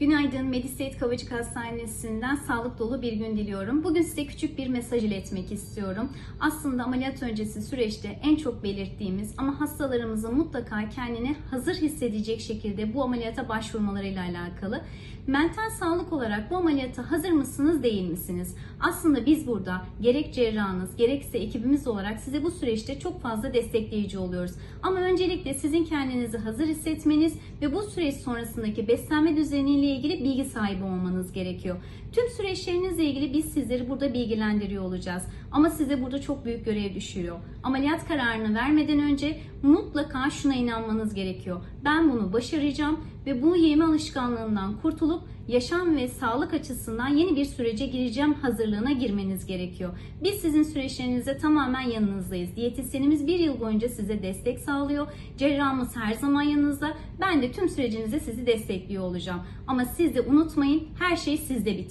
Günaydın, Medistate Kavacık Hastanesi'nden sağlık dolu bir gün diliyorum. Bugün size küçük bir mesaj iletmek istiyorum. Aslında ameliyat öncesi süreçte en çok belirttiğimiz ama hastalarımızın mutlaka kendini hazır hissedecek şekilde bu ameliyata başvurmalarıyla alakalı. Mental sağlık olarak bu ameliyata hazır mısınız değil misiniz? Aslında biz burada gerek cerrahınız gerekse ekibimiz olarak size bu süreçte çok fazla destekleyici oluyoruz. Ama öncelikle sizin kendinizi hazır hissetmeniz ve bu süreç sonrasındaki beslenme düzeniyle ilgili bilgi sahibi olmanız gerekiyor. Tüm süreçlerinizle ilgili biz sizleri burada bilgilendiriyor olacağız. Ama size burada çok büyük görev düşüyor. Ameliyat kararını vermeden önce mutlaka şuna inanmanız gerekiyor. Ben bunu başaracağım ve bu yeme alışkanlığından kurtulup yaşam ve sağlık açısından yeni bir sürece gireceğim hazırlığına girmeniz gerekiyor. Biz sizin süreçlerinizde tamamen yanınızdayız. Diyetisyenimiz bir yıl boyunca size destek sağlıyor. Cerrahımız her zaman yanınızda. Ben de tüm sürecinizde sizi destekliyor olacağım. Ama siz de unutmayın her şey sizde bitiyor.